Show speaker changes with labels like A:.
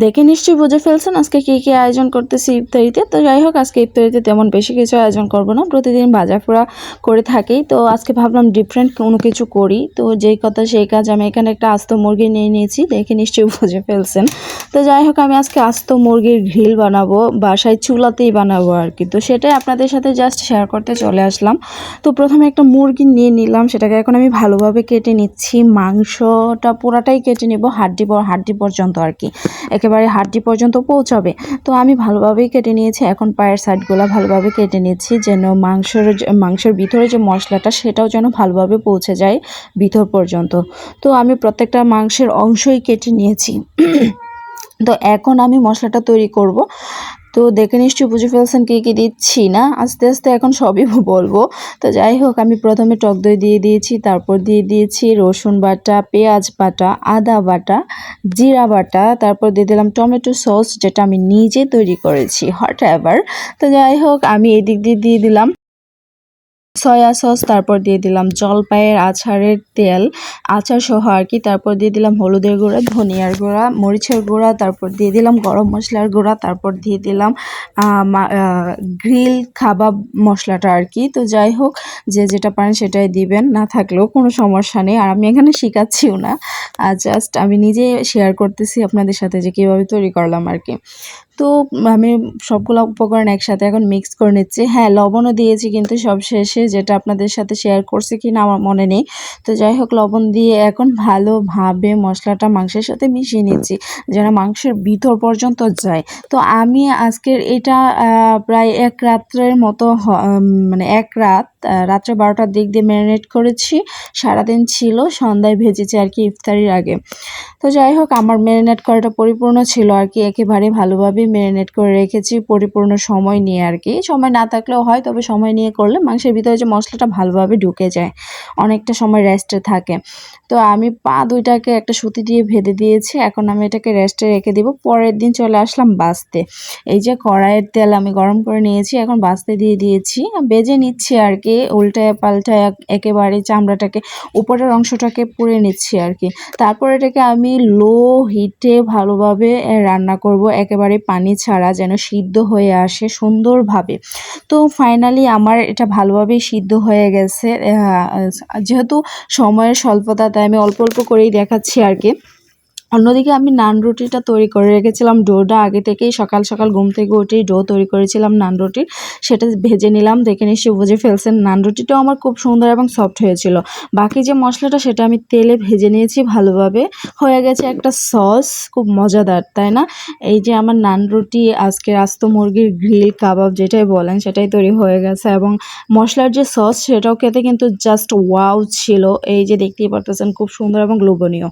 A: দেখে নিশ্চয়ই বুঝে ফেলছেন আজকে কী কী আয়োজন করতেছি ইফতারিতে। তো যাই হোক, আজকে ইফতারিতে তেমন বেশি কিছু আয়োজন করব না। প্রতিদিন বাজার ফোড়া করে থাকি। তো আজকে ভাবলাম ডিফারেন্ট কোনো কিছু করি। তো যেই কথা সেই কাজ আমি এখানে একটা আস্ত মুরগি নিয়ে নিয়েছি। দেখে নিশ্চয়ই বুঝে ফেলছেন। তো যাই হোক, আমি আজকে আস্ত মুরগির ঘিল বানাবো, বাসায় চুলাতেই বানাবো আর কি। তো সেটাই আপনাদের সাথে জাস্ট শেয়ার করতে চলে আসলাম। তো প্রথমে একটা মুরগি নিয়ে নিলাম, সেটাকে এখন আমি ভালোভাবে কেটে নিচ্ছি। মাংসটা পুরাটাই কেটে নিব হাড্ডি হাড্ডি পর্যন্ত আর কি। একেবারে হাড্ডি পর্যন্ত পৌঁছাবে। তো আমি ভালোভাবেই কেটে নিয়েছি, এখন পায়ের সাইডগুলো ভালোভাবে কেটে নিচ্ছি, যেন মাংসর মাংসের ভিতরে যে মশলাটা, সেটাও যেন ভালোভাবে পৌঁছে যায় ভিতর পর্যন্ত। তো আমি প্রত্যেকটা মাংসের অংশই কেটে নিয়েছি। তো এখন আমি মশলাটা তৈরি করব। তো দেখে নিশ্চয়ই বুঝে ফেলছেন কী কী দিচ্ছি না? আস্তে আস্তে এখন সবই বলব। তো যাই হোক, আমি প্রথমে টক দই দিয়ে দিয়েছি, তারপর দিয়ে দিয়েছি রসুন বাটা, পেঁয়াজ বাটা, আদা বাটা, জিরা বাটা, তারপর দিয়ে দিলাম টমেটো সস, যেটা আমি নিজে তৈরি করেছি হট এভার তো যাই হোক, আমি এদিক দিয়ে দিয়ে দিলাম। সয়া সস, তারপর দিয়ে দিলাম জলপাইয়ের আচারের তেল, আচার সহ আর কি। তারপর দিয়ে দিলাম হলুদের গুঁড়া, ধনিয়ার গুঁড়া, মরিচের গুঁড়া, তারপর দিয়ে দিলাম গরম মশলার গুঁড়া, তারপর দিয়ে দিলাম গ্রিল খাবাব মশলাটা আর কি। তো যাই হোক, যে যেটা পারেন সেটাই দিবেন, না থাকলেও কোনো সমস্যা নেই। আর আমি এখানে শেখাচ্ছিও না। জাস্ট আমি নিজে শেয়ার করতেছি আপনাদের সাথে যে কীভাবে তৈরি করলাম আর কি। তো আমি সবগুলো উপকরণ একসাথে এখন মিক্স করে নিচ্ছি। হ্যাঁ লবণও দিয়েছি কিন্তু সব শেষে যেটা আপনাদের সাথে শেয়ার করছি কি না আমার মনে নেই। তো যাই হোক, লবণ দিয়ে এখন ভালোভাবে মশলাটা মাংসের সাথে মিশিয়ে নিচ্ছি, যেন মাংসের ভিতর পর্যন্ত যায়। তো আমি আজকের এটা প্রায় এক রাত্রের মতো মানে এক রাত রাত্রে বারোটার দিক দিয়ে ম্যারিনেট করেছি। সারাদিন ছিল, সন্ধ্যায় ভেজেছি আর কি ইফতারির আগে। তো যাই হোক, আমার ম্যারিনেট করাটা পরিপূর্ণ ছিল আর কি, একেবারে ভালোভাবে ম্যারিনেট করে রেখেছি, পরিপূর্ণ সময় নিয়ে আর কি। সময় না থাকলেও হয়, তবে সময় নিয়ে করলে মাংসের ভিতরে যে মশলাটা ভালোভাবে ঢুকে যায়, অনেকটা সময় রেস্টে থাকে। তো আমি পা দুইটাকে একটা সুতি দিয়ে ভেদে দিয়েছি, এখন আমি এটাকে রেস্টে রেখে দিব, পরের দিন চলে আসলাম বাঁচতে। এই যে কড়াইয়ের তেল আমি গরম করে নিয়েছি, এখন বাঁচতে দিয়ে দিয়েছি, বেজে নিচ্ছি আর কি, উল্টায় পাল্টায় একেবারে চামড়াটাকে, উপরের অংশটাকে পুড়ে নিচ্ছি আর কি। তারপর এটাকে আমি লো হিটে ভালোভাবে রান্না করব, একেবারে পানি ছাড়া যেন সিদ্ধ হয়ে আসে সুন্দরভাবে। তো ফাইনালি আমার এটা ভালোভাবেই সিদ্ধ হয়ে গেছে যেহেতু সময়ের স্বল্পতা তাই আমি অল্প অল্প করেই দেখাচ্ছি আর কি। অন্যদিকে আমি নান রুটিটা তৈরি করে রেখেছিলাম ডোটা। আগে থেকেই সকাল সকাল ঘুম থেকে উঠেই ডো তৈরি করেছিলাম নান রুটির সেটা ভেজে নিলাম, দেখে নিশ্চয়ই বুঝে ফেলছেন। নান রুটিটাও আমার খুব সুন্দর এবং সফট হয়েছিল। বাকি যে মশলাটা সেটা আমি তেলে ভেজে নিয়েছি ভালোভাবে। হয়ে গেছে একটা সস খুব মজাদার, তাই না? এই যে আমার নান রুটি, আজকে আস্ত মুরগির গ্রিল, কাবাব যেটাই বলেন, সেটাই তৈরি হয়ে গেছে। এবং মশলার যে সস সেটাও খেতে কিন্তু জাস্ট ওয়াও ছিল। এই যে দেখতেই পারতেছেন, খুব সুন্দর এবং লোভনীয়।